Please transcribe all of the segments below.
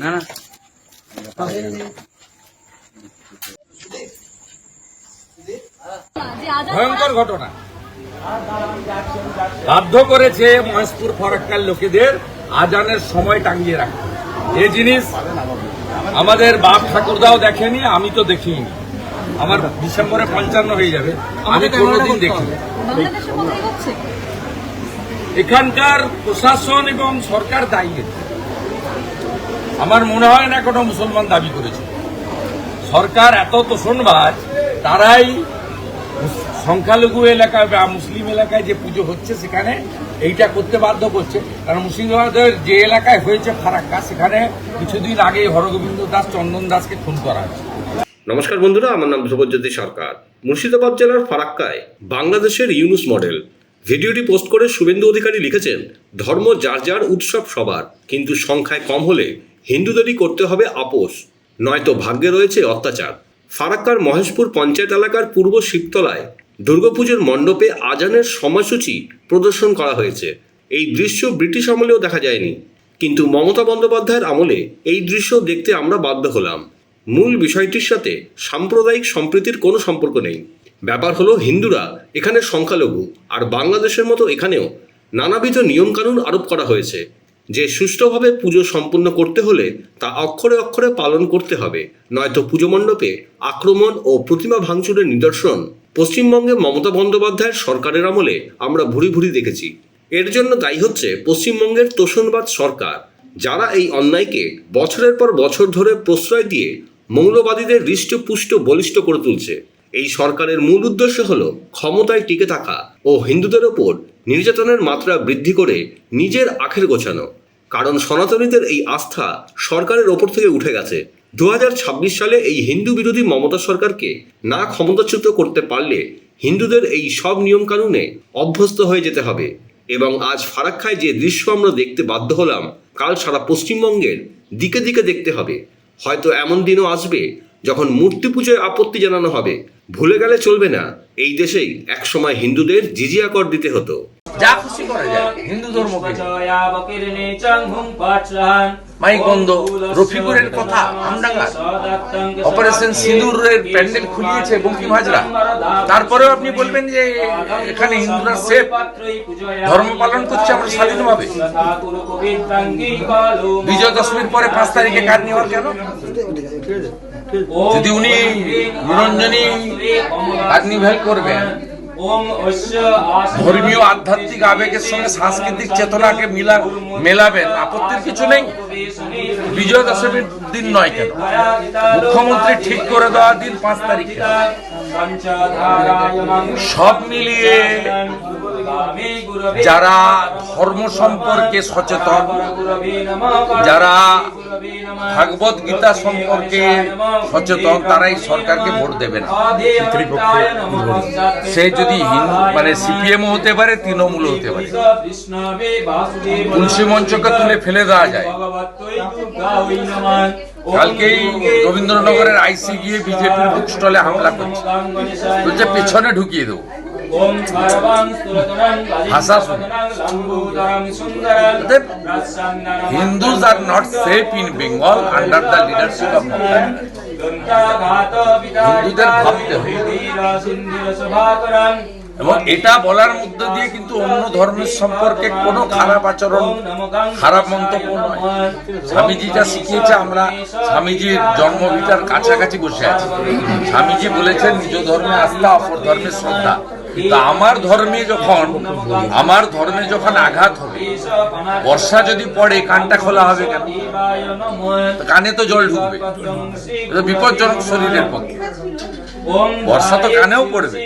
না না ভয়ঙ্কর ঘটনা। বাধ্য করেছে মহেশপুর ফরাক্কার লোকেদের আজানের সময় টাঙ্গিয়ে রাখতে। যে জিনিস আমাদের বাপ ঠাকুরদাও দেখেনি আমি তো দেখিনি। আমার ডিসেম্বরে পঞ্চান্ন হয়ে যাবে আমি কোনোদিন দেখিনি। এখানকার প্রশাসন এবং সরকার দায়ী। আমার মনে হয় না কোনো মুসলমান দাবি করেছে। সরকার এত তোষণবাজ, তারাই সংখ্যালঘু এলাকায় বা মুসলিম এলাকায় যে পুজো হচ্ছে সেখানে এইটা করতে বাধ্য করছে। কারণ মুর্শিদাবাদের যে এলাকায় হয়েছে ফারাক্কা, সেখানে কিছুদিন আগে হরগোবিন্দ দাস, চন্দন দাসকে খুন করা হয়েছে। নমস্কার বন্ধুরা, আমার নাম ধ্রুবজ্যোতি সরকার। মুর্শিদাবাদ জেলার ফারাক্কায় বাংলাদেশের ইউনুস মডেল ভিডিওটি পোস্ট করে শুভেন্দু অধিকারী লিখেছেন, ধর্ম যার যার উৎসব সবার, কিন্তু সংখ্যায় কম হলে হিন্দুদেরই করতে হবে আপোষ। নয়তো ভাগ্যে রয়েছে অত্যাচার। ফারাক্কার মহেশপুর পঞ্চায়েত এলাকার পূর্ব শিবতলায় দুর্গাপুজোর মণ্ডপে আজানের সময়সূচি প্রদর্শন করা হয়েছে। এই দৃশ্য ব্রিটিশ আমলেও দেখা যায়নি, কিন্তু মমতা বন্দ্যোপাধ্যায়ের আমলে এই দৃশ্য দেখতে আমরা বাধ্য হলাম। মূল বিষয়টির সাথে সাম্প্রদায়িক সম্প্রীতির কোনো সম্পর্ক নেই। ব্যাপার হলো হিন্দুরা এখানে সংখ্যালঘু, আর বাংলাদেশের মতো এখানেও নানাবিধ নিয়মকানুন আরোপ করা হয়েছে, যে সুষ্ঠুভাবে পুজো সম্পূর্ণ করতে হলে তা অক্ষরে অক্ষরে পালন করতে হবে, নয়তো পুজো মণ্ডপে আক্রমণ ও প্রতিমা ভাঙচুরের নিদর্শন। পশ্চিমবঙ্গে মমতা বন্দ্যোপাধ্যায়ের সরকারের আমলে আমরা ভুরি ভুরি দেখেছি। এর জন্য দায়ী হচ্ছে পশ্চিমবঙ্গের তোষণবাদ সরকার, যারা এই অন্যায়কে বছরের পর বছর ধরে প্রশ্রয় দিয়ে মৌলবাদীদের হৃষ্টপুষ্ট বলিষ্ঠ করে তুলছে। এই সরকারের মূল উদ্দেশ্য হল ক্ষমতায় টিকে থাকা ও হিন্দুদের ওপর নির্যাতনের মাত্রা বৃদ্ধি করে নিজের আখের গোছানো। কারণ সনাতনীদের এই আস্থা সরকারের ওপর থেকে উঠে গেছে। দু হাজার ছাব্বিশ সালে এই হিন্দু বিরোধী মমতা সরকারকে না ক্ষমতাচ্যুত করতে পারলে হিন্দুদের এই সব নিয়মকানুনে অভ্যস্ত হয়ে যেতে হবে এবং আজ ফারাক্কায় যে দৃশ্য আমরা দেখতে বাধ্য হলাম, কাল সারা পশ্চিমবঙ্গের দিকে দিকে দেখতে হবে। হয়তো এমন দিনও আসবে যখন মূর্তি পুজোয় আপত্তি জানানো হবে, ভুলে গেলে চলবে না। এই দেশেই একসময় হিন্দুদের জিজিয়া কর দিতে হতো। যা খুশি করা যায়। হিন্দু রফিকুরের কথা অপারেশন সিঁদুরের প্যান্ডেল খুলিয়েছে বঙ্কিম হাজরা তারপরেও আপনি বলবেন যে এখানে হিন্দুরা সেফ। ধর্ম পালন করছে আমরা স্বাধীনভাবে। বিজয় দশমীর পরে পাঁচ তারিখে কার নেওয়ার কেন? যদি উনি নিরঞ্জনী আগ্নিভেল করবেন ধর্মীয় আধ্যাত্মিক আবেগের সঙ্গে সাংস্কৃতিক চেতনাকে মিলা মেলাবেন। আপত্তির কিছু নেই। বিজয় দশমীর দিন নয় কেন? মুখ্যমন্ত্রী ঠিক করে দেওয়ার দিন পাঁচ তারিখে। সব মিলিয়ে যারা ধর্ম সম্পর্কে সচেতন যারা ভাগবত গীতা সম্পর্কে সচেতন তারাই সরকারকে ভোট দেবেন সে যদি হিন্দু মানে সিপিএম হতে পারে তৃণমূল হতে পারে। তুলসী মঞ্চকে তুলে ফেলে দেওয়া যায়। কালকেই রবীন্দ্রনগরের আইসি গিয়ে বিজেপির বুক স্টলে হামলা করছে। বলছে, পেছনে ঢুকিয়ে দেবো। are not safe in Bengal under the leadership of Mamata হিন্দুদের ভাবতে এবং এটা বলার মধ্যে দিয়ে কিন্তু অন্য ধর্মের সম্পর্কে কোনো খারাপ আচরণ, খারাপ মন্তব্য নয়। স্বামীজি যা শিখিয়েছে, আমরা স্বামীজির জন্মভিটার কাছাকাছি বসে আছি। স্বামীজি বলেছেন, নিজ ধর্মে আস্থা, অপর ধর্মের শ্রদ্ধা। আমার ধর্মে যখন, আমার ধর্মে যখন আঘাত হবে, বর্ষা যদি পড়ে, কানটা খোলা হবে কেন? কানে তো জল ঢুকবে। বিপজ্জনক শরীরের পক্ষে। বর্ষা তো কানেও পড়বে,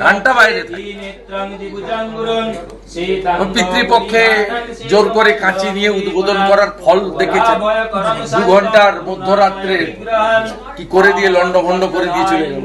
কানটা বাইরে পিতৃপক্ষে জোর করে কাঁচি নিয়ে উদ্বোধন করার ফল দেখেছেন। দু ঘণ্টার মধ্যরাত্রে কি করে দিয়ে লন্ডভন্ড করে দিয়ে চলে গেল?